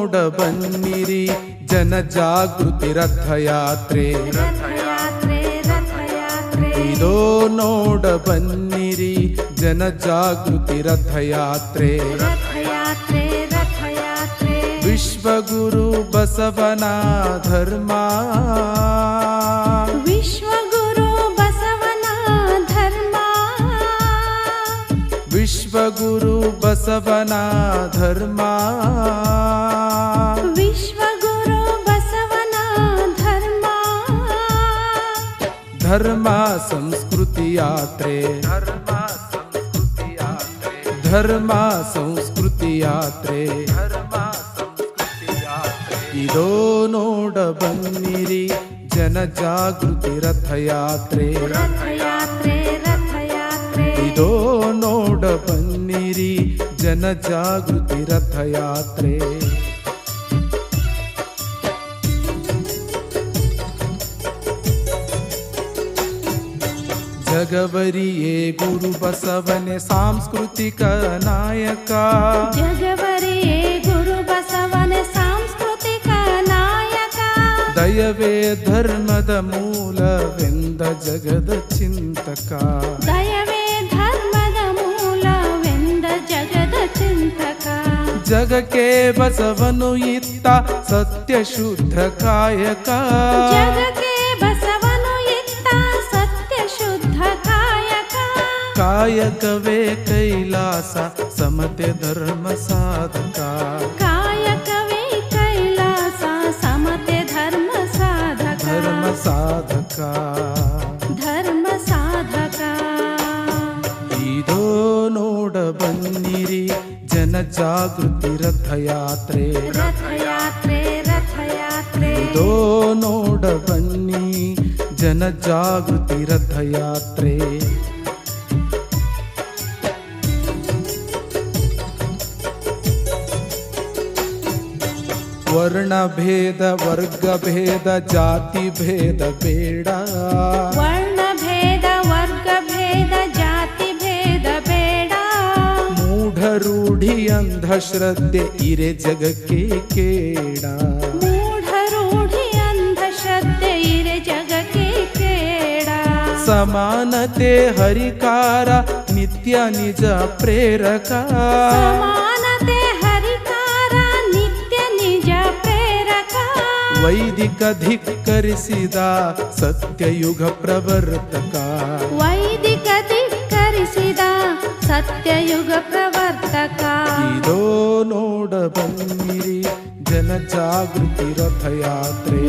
ನೋಡ ಬನ್ನಿರಿ ಜನ ಜಾಗೃತಿ ರಥಯಾತ್ರೆ ರಥಯಾತ್ರೆ ರಥಯಾತ್ರೆ ಇದೋ ನೋಡ ಬನ್ನಿರಿ ಜನ ಜಾಗೃತಿ ರಥಯಾತ್ರೆ ರಥಯಾತ್ರೆ ರಥಯಾತ್ರೆ ವಿಶ್ವಗುರು ಬಸವನ ಧರ್ಮ ವಿಶ್ವಗುರು ಬಸವನ ಧರ್ಮ ವಿಶ್ವಗುರು ಬಸವನ ಧರ್ಮ ಧರ್ಮ ಸಂಸ್ಕೃತಿ ಯಾತ್ರೆ ಧರ್ಮ ಸಂಸ್ಕೃತಿ ಯಾತ್ರೆ ಧರ್ಮ ಸಂಸ್ಕೃತಿ ಯಾತ್ರೆ ಧರ್ಮ ಸಂಸ್ಕೃತಿ ಯಾತ್ರೆ ಇದೋ ನೋಡ ಬನ್ನಿರಿ ಜನ ಜಾಗೃತಿ ರಥಯಾತ್ರೆ ರಥಯಾತ್ರೆ ರಥಯಾತ್ರೆ ಇದೋ ನೋಡ ಬನ್ನಿರಿ ಜನ ಜಾಗೃತಿ ರಥಯಾತ್ರೆ ಜಗವರಿಯೇ ಗುರು ಬಸವನೆ ಸಾಂಸ್ಕೃತಿಕ ನಾಯಕ ಜಗವರಿಯೇ ಗುರು ಬಸವನ ಸಾಂಸ್ಕೃತಿಕ ನಾಯಕ ದಯವೇ ಧರ್ಮದ ಮೂಲವೆಂದ ಜಗದ ಚಿಂತಕ ದಯವೇ ಧರ್ಮದ ಮೂಲವೆಂದ ಜಗದ ಚಿಂತಕ ಜಗಕ್ಕೆ ಬಸವನು ಇತ್ತ ಸತ್ಯ ಶುದ್ಧ ಕಾಯಕ ಜಗಕ್ಕೆ ಬಸವನು कायकवे कैलास समते धर्म साधका। कायकवे कैलास समते धर्म साधका। धर्म साधका। धर्म साधका। इदो नोड बन्निरि जन जागृति रथयात्रे। रथयात्रे रथयात्रे। इदो नोड बन्नि जन जागृति रथयात्रे। ವರ್ಣ ಭೇದ ವರ್ಗ ಭೇದ ಜಾತಿ ಭೇದ ಬೇಡ ವರ್ಣ ಭೇದ ವರ್ಗ ಭೇದ ಜಾತಿ ಭೇದ ಬೇಡ ಮೂಢ ರೂಢಿ ಅಂಧಶ್ರದ್ಧೆ ಇರೆ ಜಗಕ್ಕೆ ಕೇಡ ಮೂಢ ರೂಢಿ ಅಂಧಶ್ರದ್ಧೆ ಇರೆ ಜಗಕ್ಕೆ ಕೇಡ ಸಮಾನತೆ ಹರಿಕಾರ ನಿತ್ಯ ನಿಜ ಪ್ರೇರಕ ವೈದಿಕ ಧಿಕ್ಕರಿಸಿದ ಸತ್ಯಯುಗ ಪ್ರವರ್ತಕ. ವೈದಿಕ ಧಿಕ್ಕರಿಸಿದ ಸತ್ಯಯುಗ ಪ್ರವರ್ತಕ. ಇದೋ ನೋಡ ಬನ್ನಿರಿ ಜನ ಜಾಗೃತಿ ರಥಯಾತ್ರೆ.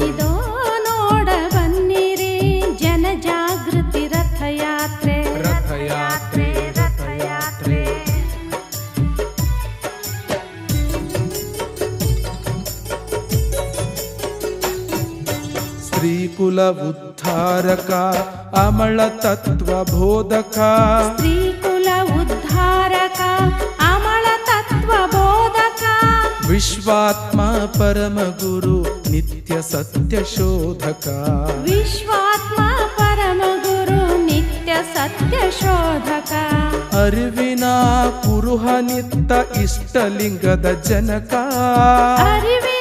స్త్రీకుల ఉద్ధారక అమళ తత్వ బోధక స్త్రీకుల ఉద్ధారక అమళ తత్వ బోధక విశ్వాత్మ పరమ గురు నిత్య సత్య శోధక. విశ్వాత్మ పరమ గురు నిత్య సత్య శోధక. అరివినా కురుహ నిత్త ఇష్టలింగద జనక. అరివి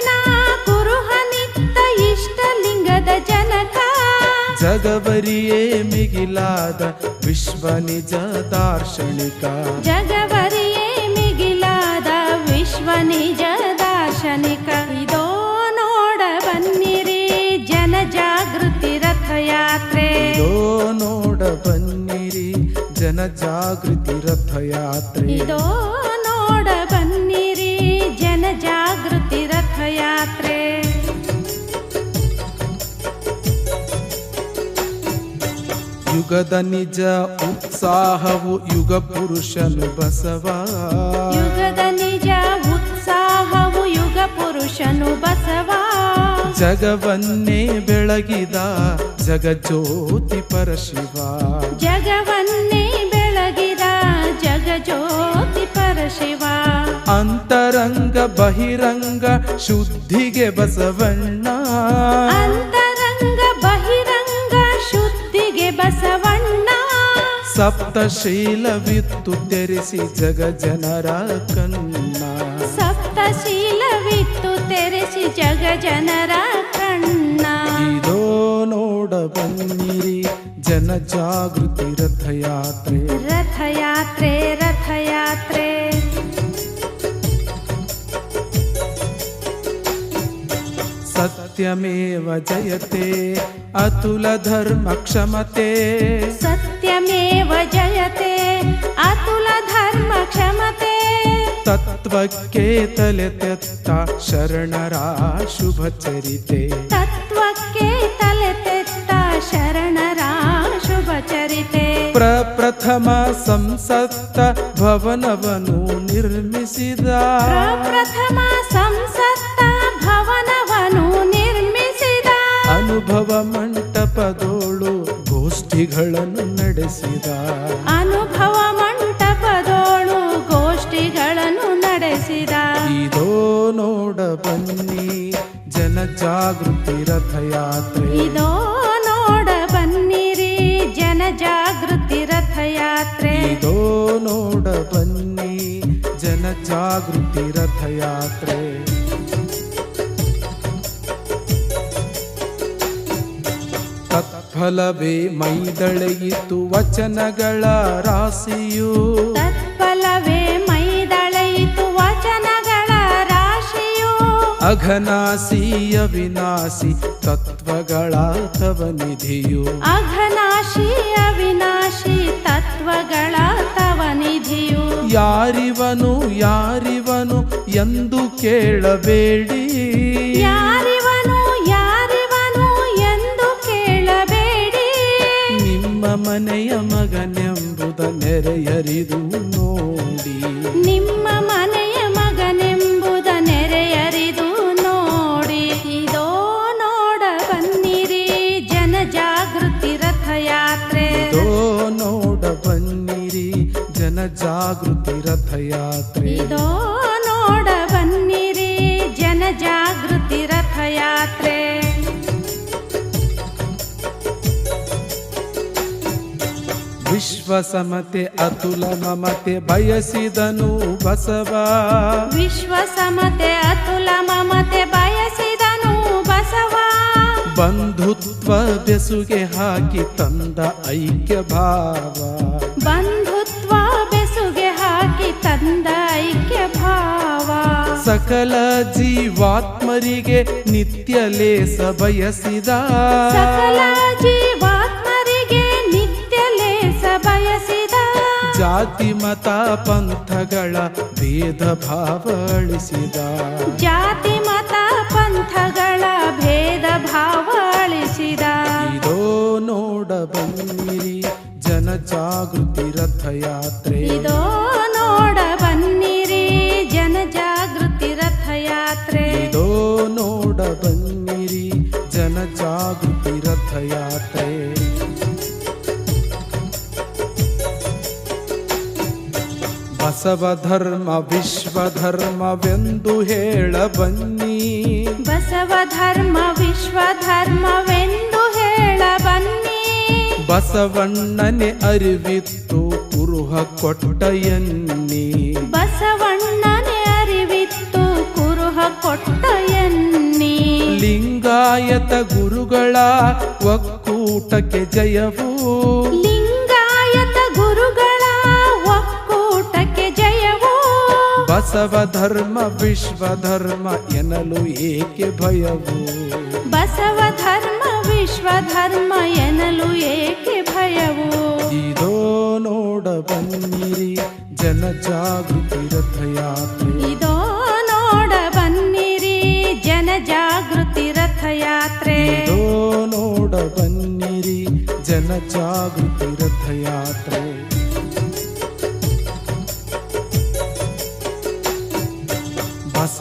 जगबरिमिगिलद विश्वनिज दार्शनिका। जगबरिमिगिल विश्वनिज दार्शनिका। इदो नोडबन्नरे जन जागृति रथयात्रे। दो नोडबन्न जन जागृति रथयात्रे। इदो ಯುಗದ ನಿಜ ಉತ್ಸಾಹವು ಯುಗ ಪುರುಷನು ಬಸವ. ಯುಗದ ನಿಜ ಉತ್ಸಾಹವು ಯುಗ ಪುರುಷನು ಬಸವ. ಜಗವನ್ನೇ ಬೆಳಗಿದ ಜಗಜ್ಯೋತಿ ಪರಶಿವ. ಜಗವನ್ನೇ ಬೆಳಗಿದ ಜಗಜ್ಯೋತಿ ಪರಶಿವ. ಅಂತರಂಗ ಬಹಿರಂಗ ಶುದ್ಧಿಗೆ ಬಸವಣ್ಣ. ಸಪ್ತಶೀಲವಿತ್ತು ತೆರೆಸಿ ಜಗ ಜನರ ಕನ್ನ ಸಪ್ತಶೀಲವಿತ್ತು ಜನರ ಕಣ್ಣ ಇದೋ ನೋಡ ಬನ್ನಿರಿ ಜನ ಜಾಗೃತಿ ರಥಯಾತ್ರೆ ರಥಯಾತ್ರೆ ರಥಯಾತ್ರೆ ಸತ್ಯಮೇವ ಜಯತೆ ಅತುಲ ಧರ್ಮ ಕ್ಷಮತೆ ಸತ್ಯಮೇವ ಕ್ಷಮತೆ. ತತ್ವಕ್ಕೆ ತಲೆ ತೆತ್ತ ಶರಣರ ಶುಭ ಚರಿತೆ. ತತ್ವಕ್ಕೆ ತಲೆ ತೆತ್ತ ಶರಣರ ಶುಭ ಚರಿತೆ. ಪ್ರಪ್ರಥಮ ಸಂಸತ್ತ ಭವನವನ್ನು ನಿರ್ಮಿಸಿದ. ಪ್ರಥಮ ಸಂಸತ್ತ ಭವನವನು ನಿರ್ಮಿಸಿದ. ಅನುಭವ ಮಂಟಪದೋಳು ಗೋಷ್ಠಿಗಳನ್ನು ನಡೆಸಿದ. ಜಾಗೃತಿ ರಥಯಾತ್ರೆ ಇದೋ ನೋಡ ಬನ್ನಿ ಜನ ಜಾಗೃತಿ ರಥಯಾತ್ರೆ ತತ್ಫಲವೇ ಮೈದಳೆಯಿತು ವಚನಗಳ ರಾಶಿಯು ತತ್ಫಲವೇ ಮೈದಳೆಯಿತು ವಚನಗಳ ರಾಶಿಯು ಅಘನಾಸಿ ಅವಿನಾಸಿ ತತ್ವಗಳ ತವ ನಿಧಿಯು ಅಘನಾಶಿ ಅವಿನಾಶಿ ತತ್ವಗಳ ತವ ನಿಧಿಯು. ಯಾರಿವನು ಯಾರಿವನು ಎಂದು ಕೇಳಬೇಡಿ. ಯಾರಿವನು ಯಾರಿವನು ಎಂದು ಕೇಳಬೇಡಿ. ನಿಮ್ಮ ಮನೆಯ ಮಗನೆಂಬುದ ನೆರೆಯರಿದು ನೋಡಿ. ನಿಮ್ಮ ಜನ ಜಾಗೃತಿ ರಥಯಾತ್ರೆ. ನೋಡ ಬನ್ನಿರಿ ಜನ ಜಾಗೃತಿ ರಥಯಾತ್ರೆ. ವಿಶ್ವ ಸಮತೆ ಅತುಲ ಮಮತೆ ಬಯಸಿದನು ಬಸವ. ವಿಶ್ವ ಸಮತೆ ಅತುಲ ಮಮತೆ ಬಯಸಿದನು ಬಸವ. ಬಂಧುತ್ವ ಬೆಸುಗೆ ಹಾಕಿ ತಂದ ಐಕ್ಯ ಭಾವ ಸಕಲ ಜೀವಾತ್ಮರಿಗೆ ನಿತ್ಯ ಲೇಸ ಬಯಸಿದ. ಸಕಲ ಜೀವಾತ್ಮರಿಗೆ ನಿತ್ಯ ಲೇಸ ಬಯಸಿದ. ಜಾತಿ ಮತ ಪಂಥಗಳ ಭೇದ ಭಾವ ಅಳಿಸಿದ ಜಾತಿ ಮತ ಪಂಥಗಳ ಭೇದ ಭಾವಳಿಸಿದ. ಇದೋ ನೋಡ ಬನ್ನಿರಿ ಜನ ಜಾಗೃತಿ ರಥಯಾತ್ರೆ. ಇದೋ ನೋಡ ಬಸವ ಧರ್ಮ ವಿಶ್ವ ಧರ್ಮವೆಂದು ಹೇಳ ಬನ್ನಿ. ಬಸವ ಧರ್ಮ ವಿಶ್ವ ಧರ್ಮವೆಂದು ಹೇಳ ಬನ್ನಿ. ಬಸವಣ್ಣನೆ ಅರಿವಿತ್ತು ಕುರುಹ ಕೊಟ್ಟ ಎನ್ನಿ. ಬಸವಣ್ಣನೆ ಅರಿವಿತ್ತು ಕುರುಹ ಕೊಟ್ಟಯನ್ನಿ ಲಿಂಗಾಯತ ಗುರುಗಳ ಒಕ್ಕೂಟಕ್ಕೆ ಜಯವು. ಬಸವ ಧರ್ಮ ವಿಶ್ವ ಧರ್ಮ ಎನ್ನಲು ಏಕೆ ಭಯವು ಬಸವ ಧರ್ಮ ವಿಶ್ವ ಧರ್ಮ ಎನ್ನಲು ಏಕೆ ಭಯವು ಇದೋ ನೋಡ ಬನ್ನಿರಿ ಜನ ಜಾಗೃತಿ ರಥಯಾತ್ರೆ ಇದೋ ನೋಡ ಬನ್ನಿರಿ ಜನ ಜಾಗೃತಿ ರಥಯಾತ್ರೆ ಇದೋ ನೋಡ ಬನ್ನಿರಿ ಜನ ಜಾಗೃತಿ ರಥಯಾತ್ರೆ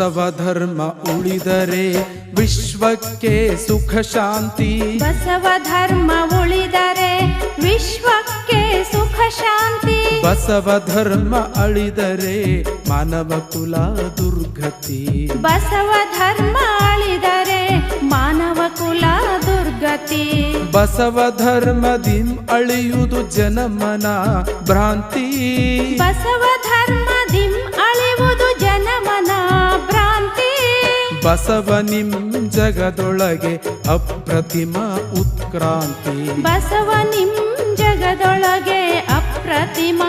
ಬಸವ ಧರ್ಮ ಉಳಿದರೆ ವಿಶ್ವಕ್ಕೆ ಸುಖ ಶಾಂತಿ. ಬಸವ ಧರ್ಮ ಉಳಿದರೆ ವಿಶ್ವಕ್ಕೆ ಸುಖ ಶಾಂತಿ. ಬಸವ ಧರ್ಮ ಅಳಿದರೆ ಮಾನವ ಕುಲ ದುರ್ಗತಿ. ಬಸವ ಧರ್ಮ ಅಳಿದರೆ ಮಾನವ ಕುಲ ದುರ್ಗತಿ. ಬಸವ ಧರ್ಮದಿಂ ಅಳಿಯುವುದು ಜನಮನ ಭ್ರಾಂತಿ. ಬಸವ ಧರ್ಮ ದಿಂ ಅಳಿವುದು ಜನಮನ ಬಸವ ನಿಮ್ ಜಗದೊಳಗೆ ಅಪ್ರತಿಮ ಉತ್ಕ್ರಾಂತಿ. ಬಸವ ನಿಮ್ ಜಗದೊಳಗೆ ಅಪ್ರತಿಮ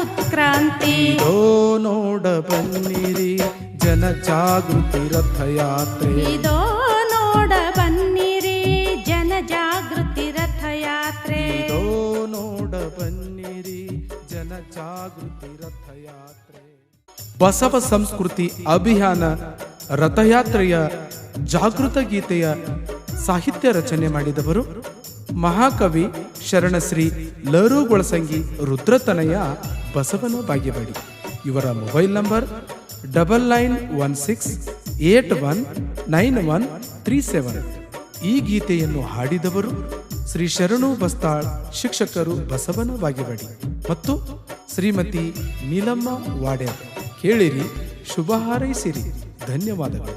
ಉತ್ಕ್ರಾಂತಿ. ಓ ನೋಡ ಬನ್ನಿರಿ ಜನ ಜಾಗೃತಿ ರಥಯಾತ್ರೆ. ಇದೋ ನೋಡ ಬನ್ನಿರಿ ಜನ ಜಾಗೃತಿ ರಥಯಾತ್ರೆ. ಇದೋ ನೋಡ ಬನ್ನಿರಿ ಜನ ಜಾಗೃತಿ ರಥಯಾತ್ರೆ. ಬಸವ ಸಂಸ್ಕೃತಿ ಅಭಿಯಾನ ರಥಯಾತ್ರೆಯ ಜಾಗೃತ ಗೀತೆಯ ಸಾಹಿತ್ಯ ರಚನೆ ಮಾಡಿದವರು ಮಹಾಕವಿ ಶರಣಶ್ರೀ ಲರು ಗೊಳಸಂಗಿ ರುದ್ರತನಯ ಬಸವನ ಬಾಗೇವಾಡಿ ಇವರ mobile number double nine one six eight one nine one three seven. ಈ ಗೀತೆಯನ್ನು ಹಾಡಿದವರು ಶ್ರೀ ಶರಣು ಬಸ್ತಾಳ್ ಶಿಕ್ಷಕರು ಬಸವನ ಬಾಗೇವಾಡಿ ಮತ್ತು ಶ್ರೀಮತಿ ನೀಲಮ್ಮ ವಾಡ್ಯಾರ್. ಕೇಳಿರಿ, ಶುಭ ಹಾರೈಸಿರಿ. ಧನ್ಯವಾದಗಳು